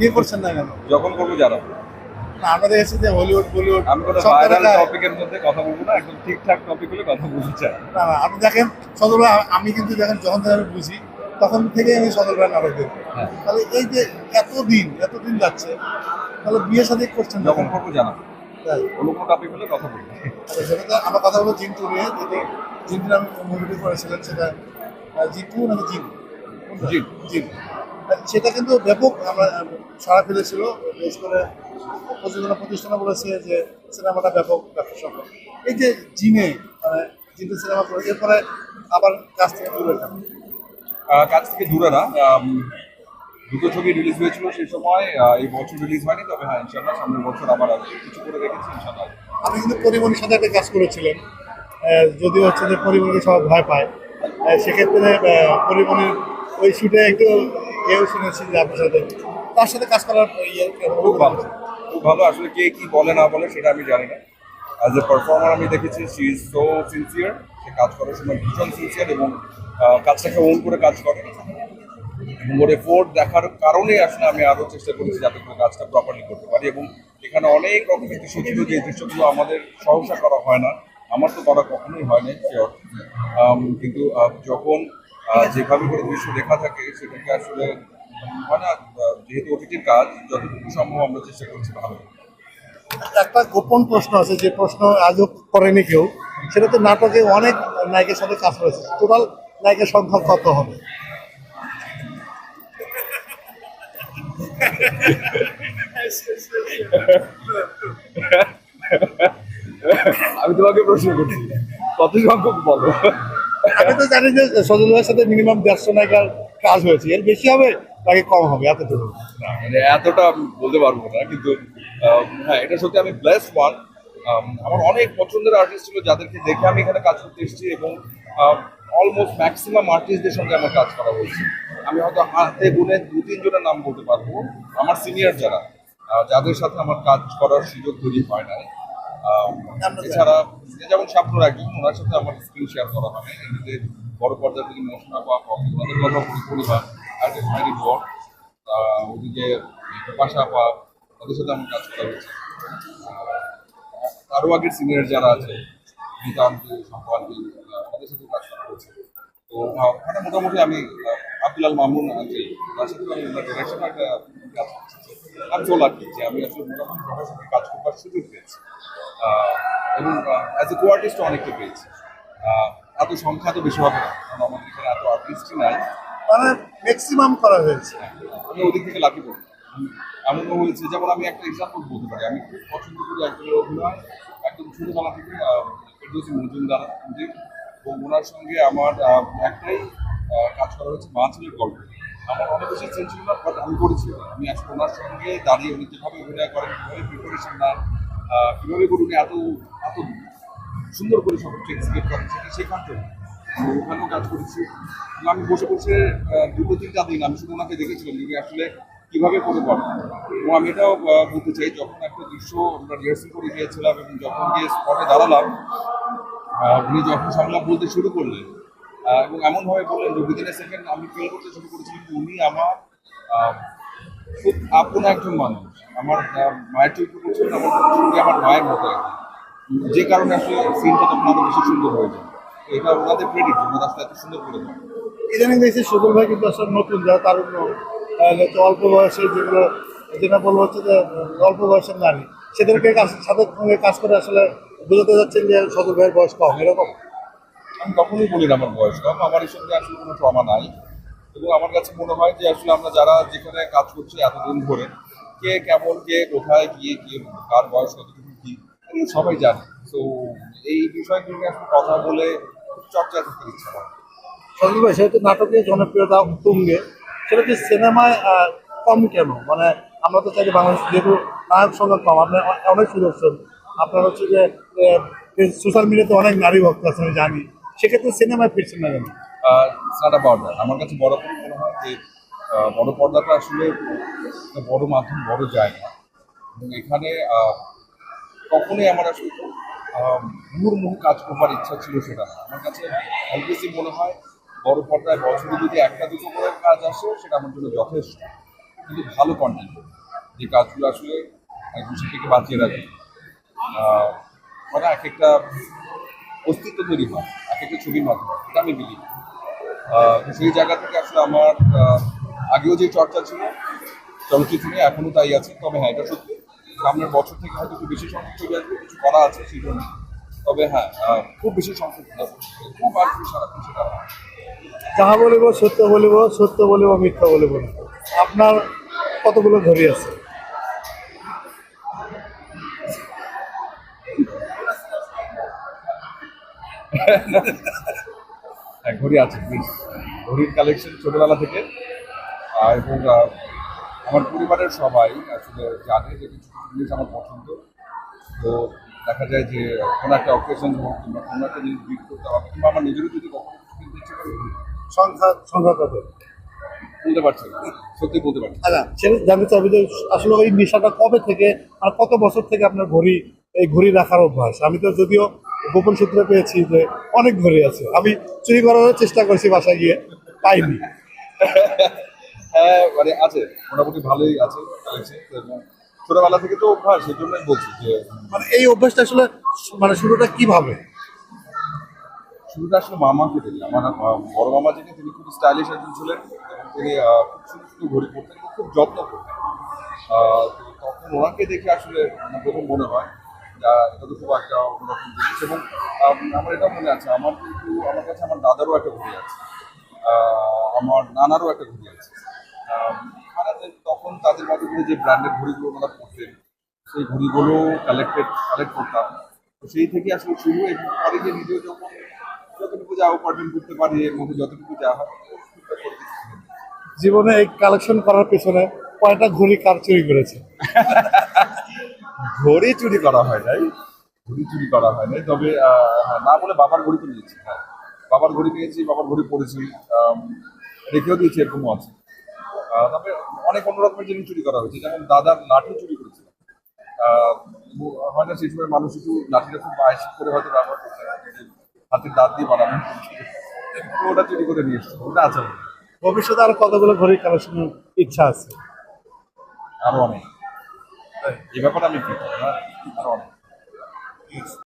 বিয়ে করছেন না কেন যখন করব না, আমরা দেখেছি যে হলিউড বলিউড আমি কোনো ভাইরাল টপিকের মধ্যে কথা বলব না একদম ঠিকঠাক টপিক হলে কথা বলতে চাই না না আপনি দেখেন সদর আমি কিন্তু দেখেন যখন আমি বুঝি তখন থেকে আমি সদর ভাই নাটক দেখি হ্যাঁ। তাহলে এই যে এতদিন এতদিন যাচ্ছে তাহলে বিয়ে সাথে করছেন যখন? করব জানা। অন্য কোনো টপিক হলে কথা বলব আচ্ছা, সেটা তো আমার কথা হলো জিন্টু নিয়ে যেটা জিন্টু নামে মুভিটি করেছিলেন সেটা জিন্টু নাকি জিন? জিন। জিন সেটা কিন্তু ব্যাপক আমরা সারা ফেলেছিল। বিশেষ করে প্রযোজনা প্রতিষ্ঠানে বলেছে যে সিনেমাটা ব্যাপক ব্যবসা সফল এই যে জিনে মানে জিন্টু সিনেমা করে এরপরে আবার কাছ থেকে দূরে কাছ থেকে দূরে না দুটো ছবি রিলিজ হয়েছিল সেই সময় এই বছর রিলিজ হয়নি তবে হ্যাঁ ইনশাল্লাহ সামনের বছর আবার কিছু করে রেখেছি ইনশাল্লাহ আপনি কিন্তু পরিমণির সাথে একটা কাজ করেছিলেন যদিও হচ্ছে যে পরিমণিকে সবাই ভয় পায়। সেক্ষেত্রে পরিমণির ওই শুটে একটু এও শুনেছি যে আপনার সাথে। তার সাথে কাজ করার ইয়ে খুব ভালো। খুব ভালো। আসলে কে কি বলে, না বলে সেটা আমি জানি না। অ্যাজ এ পারফর্মার আমি দেখেছি সি ইজ সো সিনসিয়ার সে কাজ করার সময় ভীষণ সিনসিয়ার এবং কাজটাকে ওন করে কাজ করে। এবং ওর এফোর্ট দেখার কারণে আসলে আমি আরও চেষ্টা করেছি যাতে করে কাজটা প্রপারলি করতে পারি। এবং এখানে অনেক রকমের দৃশ্য ছিল যে দৃশ্যগুলো আমাদের সহসা করা হয় না, আমার তো করা কখনোই হয় না শিওর কিন্তু যখন যেভাবে করে দৃশ্য দেখা থাকে সেটাকে আসলে না আহ, যেহেতু ওটিটির কাজ যতটুকু সম্ভব আমরা চেষ্টা করছি ভালো। একটা গোপন প্রশ্ন আছে যে প্রশ্ন আজও করেনি কেউ সেটা তো নাটকে অনেক নায়কের সাথে কাজ করেছে। টোটাল নায়কের সংখ্যা কত হবে? আমি তোমাকে প্রশ্ন করছি কত সংখ্যক বলো? আমি তো জানি যে সজল ভাইয়ের সাথে মিনিমাম দেড়শো নায়িকার কাজ হয়েছে। এর বেশি হবে, নাকি কম হবে? এতটুকু। মানে এতটা বলতে পারব না, কিন্তু হ্যাঁ এটা সত্যি আমি ব্লেস ওয়ান আমার অনেক পছন্দের আর্টিস্ট ছিল যাদেরকে দেখে আমি এখানে কাজ করতে এসেছি এবং অলমোস্ট ম্যাক্সিমাম আর্টিস্টদের সঙ্গে আমার কাজ করা হয়েছে। আমি হয়তো হাতে গুনে দু তিনজনের নাম বলতে পারব। আমার সিনিয়র যারা যাদের সাথে আমার কাজ করার সুযোগ তৈরি হয় নাই। এছাড়া যেমন স্বপ্ন রাখি ওনার সাথে আমার স্ক্রিন শেয়ার করা হয়। এমনিতে বড় পর্যায়ে থেকে মশলা বা ওনাদের কথা পরিবার আর বড় আহ, ওদিকে পাশা পা তাদের সাথে আমার কাজ করা হয়েছে। আরও আগের সিনিয়র যারা আছে নিতান্ত সম্পাদি তাদের সাথে কাজ করা হয়েছে। তো ওখানে মোটামুটি আমি আব্দুলাল মামুন আছে তার সাথে আমি ওনার ডিরেকশন একটা কাজ করছি। আমি তো লাকি যে আমি আসলে মোটামুটি সবার সাথে কাজ করবার সুযোগ পেয়েছি। এবং অ্যাজ এ কো আর্টিস্ট অনেকটা পেয়েছি। এত সংখ্যা তো বেশি হবে না কারণ আমাদের এখানে এত আর্টিস্টই নাই। মানে ম্যাক্সিমাম করা হয়েছে। আমি ওদিক থেকে লাকি বলি এমনও হয়েছে যেমন আমি একটা এক্সাম্পল বলতে পারি। আমি খুব পছন্দ করি একজনের অভিনয় একদম ছোটবেলা থেকে ফেরদৌসি মজুমদার এবং ওনার সঙ্গে আমার একটাই কাজ করা হয়েছে মা ছেলের গল্প। আমার অনেক বেশি ইচ্ছা ছিল না বাট আমি করেছি। আমি আসলে ওনার সঙ্গে দাঁড়িয়ে উনি যেভাবে অভিনয় করেন কীভাবে প্রিপারেশন নেন কীভাবে করে উনি এত এত সুন্দর করে সব এক্সিকিউট করেন, সেটা শেখার জন্য। ওখানেও কাজ করেছি। আমি বসে বসে দুটো তিনটা দিন আমি শুধু ওনাকে দেখেছিলাম উনি আসলে কীভাবে করে করেন। এবং আমি এটাও বলতে চাই, যখন একটা দৃশ্য আমরা রিহার্সেল করে গিয়েছিলাম এবং যখন গিয়ে স্পটে দাঁড়ালাম উনি যখন সংলাপ বলতে শুরু করলেন এবং এমনভাবে বললেন যে উইদিন এ সেকেন্ড আমি ফিল করতে শুরু করেছিলাম উনি আমার খুব আপন একজন মানুষ। আমার মায়ের চরিত্র করছিলেন আমার সঙ্গে আমার মায়ের মতো যে কারণে আসলে সিনটা তখন আরও বেশি সুন্দর হয়ে যায়। এটা ওনাদের ক্রেডিট ওনারা আসলে এত সুন্দর করে দেয় ইদানিং দেখছি সুজল ভাই কিন্তু আসলে নতুন যারা তারুণ্য অল্প বয়সে যেগুলো যেটা বলব হচ্ছে যে অল্প বয়সের নারী সেদেরকে কাজ সাথে সঙ্গে কাজ করে আসলে বোঝাতে যাচ্ছেন যে সজল ভাইয়ের বয়স কম এরকম। আমি কখনোই বলি না আমার বয়স কম আমার এই সঙ্গে আসলে কোনো ট্রমা নাই। এবং আমার কাছে মনে হয় যে আসলে আমরা যারা যেখানে কাজ করছি এতদিন ধরে, কে কেমন, কে কোথায়, গিয়ে কে, কার বয়স কতটুকু, কি, এগুলো সবাই জানে। তো এই বিষয়গুলো নিয়ে আসলে কথা বলে চর্চা করতে ইচ্ছা হয় সজল ভাই, সেহেতু নাটকের জনপ্রিয়তা তুঙ্গে, সেটা কি সিনেমায় কম কেন? মানে আমরা তো চাই বাংলাদেশ, যেহেতু নায়ক সংখ্যা কম আপনার অনেক সুদর্শন আপনার হচ্ছে যে সোশ্যাল মিডিয়াতে অনেক নারী ভক্ত আছে, আমি জানি। সেক্ষেত্রে সিনেমায় ফিরছেন না কেন? পর্দা আমার কাছে বড় মনে হয় যে বড় পর্দাটা আসলে বড় মাধ্যম, বড় জায়গা। এবং এখানে কখনোই আমার আসলে মুহুর্মুহু কাজ করবার ইচ্ছা ছিল সেটা আমার কাছে অলওয়েজই মনে হয় বড় পর্দায় বছরে যদি একটা দুটো করে কাজ আসে, সেটা আমার জন্য যথেষ্ট। কিন্তু ভালো কন্টেন্ট যে কাজগুলো আসলে একজন শিল্পীকে বাঁচিয়ে রাখে মানে এক একটা অস্তিত্ব তৈরি হয়, এক একটা ছবির মাধ্যমে। এটা আমি বিলি সেই জায়গা থেকে আসলে আমার আগেও যে চর্চা ছিল চলচ্চিত্র নিয়ে এখনও তাই আছে তবে হ্যাঁ এটা সত্যি সামনের বছর থেকে হয়তো একটু বেশি সংখ্যক ছবি আসবে কিছু করা আছে সেই জন্য তবে হ্যাঁ খুব বেশি সংখ্যক। খুব আর কি সারাক্ষণ সেটা। যাহা বলিব সত্য বলিব সত্য বলিব মিথ্যা বলিব আপনার কতগুলো ঘড়ি আছে হ্যাঁ ঘড়ি আছে প্লিজ ঘড়ির কালেকশন ছোটোবেলা থেকে। এবং আমার পরিবারের সবাই আসলে জানে যে কিছু জিনিস আমার পছন্দ। তো দেখা যায় যে কোনো একটা অকেশন হোক কিংবা কোনো একটা জিনিস বিট করতে হবে কিংবা আমার নিজেরও যদি কখনো কিছু কিনতে ইচ্ছে করে সংখ্যা সংখ্যা কত বলতে পারছি না। সত্যি বলতে পারছি না। আচ্ছা সেটা জানতে চাইবে যে আসলে ওই নেশাটা কবে থেকে আর কত বছর থেকে আপনার ঘড়ি এই ঘড়ি রাখার অভ্যাস? আমি তো যদিও গোপন সূত্রে পেয়েছি যে অনেক ঘড়ি আছে। আমি চুরি করার চেষ্টা করছি বাসায় গিয়ে পাইনি। হ্যাঁ মানে আছে মোটামুটি ভালোই আছে ছোটবেলা থেকে তো অভ্যাস সেই জন্যই বলছি যে মানে এই অভ্যাসটা আসলে মানে শুরুটা কীভাবে? শুরুটা আসলে মামাকে দেখি আমার বড় মামা যিনি তিনি খুব স্টাইলিশ একজন ছিলেন। তিনি খুব সুন্দর সুন্দর ঘড়ি পরতেন খুব যত্ন করতেন। তখন ওনাকে দেখে আসলে প্রথম মনে হয় যা খুব একটা অন্যরকম জিনিস এবং আমার এটা মনে আছে আমার কিন্তু আমার কাছে আমার দাদারও একটা ঘড়ি আছে আমার নানারও একটা ঘড়ি আছে। তখন তাদের মতো করে যে ব্র্যান্ডের ঘড়িগুলো ওনারা পরতেন সেই ঘড়িগুলো কালেক্টেড কালেক্ট করতাম। তো সেই থেকে আসলে শুরু এবং পরে গিয়ে নিজেও যখন যতটুকু যা উপার্জন করতে পারি এর মধ্যে যতটুকু যা হয়। জীবনে এই কালেকশন করার পেছনে কয়টা ঘড়ি কার চুরি করেছে? ঘড়ি চুরি করা হয় নাই। ঘড়ি চুরি করা হয় নাই। তবে হ্যাঁ, না বলে বাবার ঘড়ি তো নিয়েছি হ্যাঁ বাবার ঘড়ি পেয়েছি বাবার ঘড়ি পড়েছি রেখেও দিয়েছি এরকমও আছে। তবে অনেক অন্য রকমের জিনিস চুরি করা হয়েছে। যেমন দাদার লাঠি চুরি করেছিল হয় না সেই সময় মানুষ একটু লাঠিটা খুব আয়স করে হয়তো ব্যবহার করছে হাতের দাঁত দিয়ে বানানো। ওটা চুরি করে নিয়ে এসছে। ওটা আছে। ভবিষ্যতে আর কতগুলো ঘড়ি কালেকশনের ইচ্ছা আছে? আরও অনেক। এই ব্যাপারে আমি